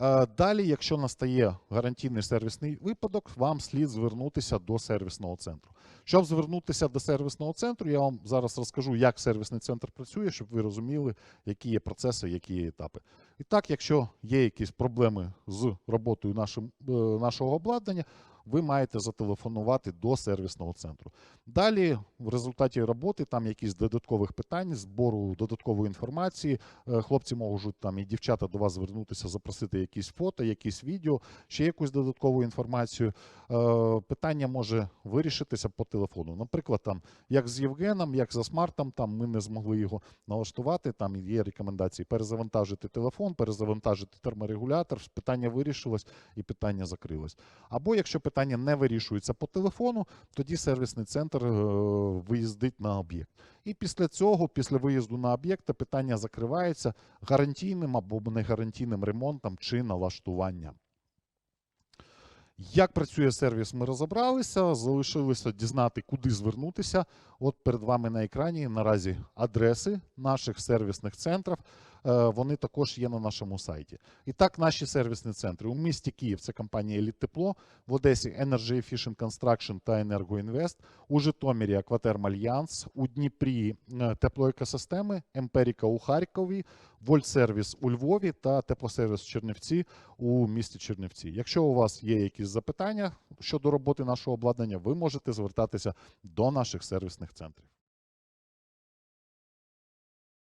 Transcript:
Е, Далі, якщо настає гарантійний сервісний випадок, вам слід звернутися до сервісного центру. Щоб звернутися до сервісного центру, я вам зараз розкажу, як сервісний центр працює, щоб ви розуміли, які є процеси, які є етапи. І так, якщо є якісь проблеми з роботою нашим, е, нашого обладнання, ви маєте зателефонувати до сервісного центру. Далі, в результаті роботи, там якісь додаткових питань, збору додаткової інформації, е, хлопці можуть там і дівчата до вас звернутися, запросити якісь фото, якісь відео, ще якусь додаткову інформацію. Е, Питання може вирішитися по телефону. Наприклад, там як з Євгеном, як за смартом, там ми не змогли його налаштувати. Там є рекомендації перезавантажити телефон, перезавантажити терморегулятор. Питання вирішилось і питання закрилось. Або якщо питання не вирішується по телефону, тоді сервісний центр е, виїздить на об'єкт. І після цього, після виїзду на об'єкт, питання закривається гарантійним або негарантійним ремонтом чи налаштуванням. Як працює сервіс, ми розібралися. Залишилося дізнати, куди звернутися. От перед вами на екрані наразі адреси наших сервісних центрів. Е, Вони також є на нашому сайті. І так, наші сервісні центри у місті Київ це компанія Еліт Тепло, в Одесі Energy Efficient Construction та Енергоінвест, у Житомирі Акватерм Альянс, у Дніпрі е, теплоекосистеми, Емперіка у Харкові, Вольтсервіс у Львові та теплосервіс Чернівці у місті Чернівці. Якщо у вас є якісь запитання щодо роботи нашого обладнання, ви можете звертатися до наших сервісних центрів.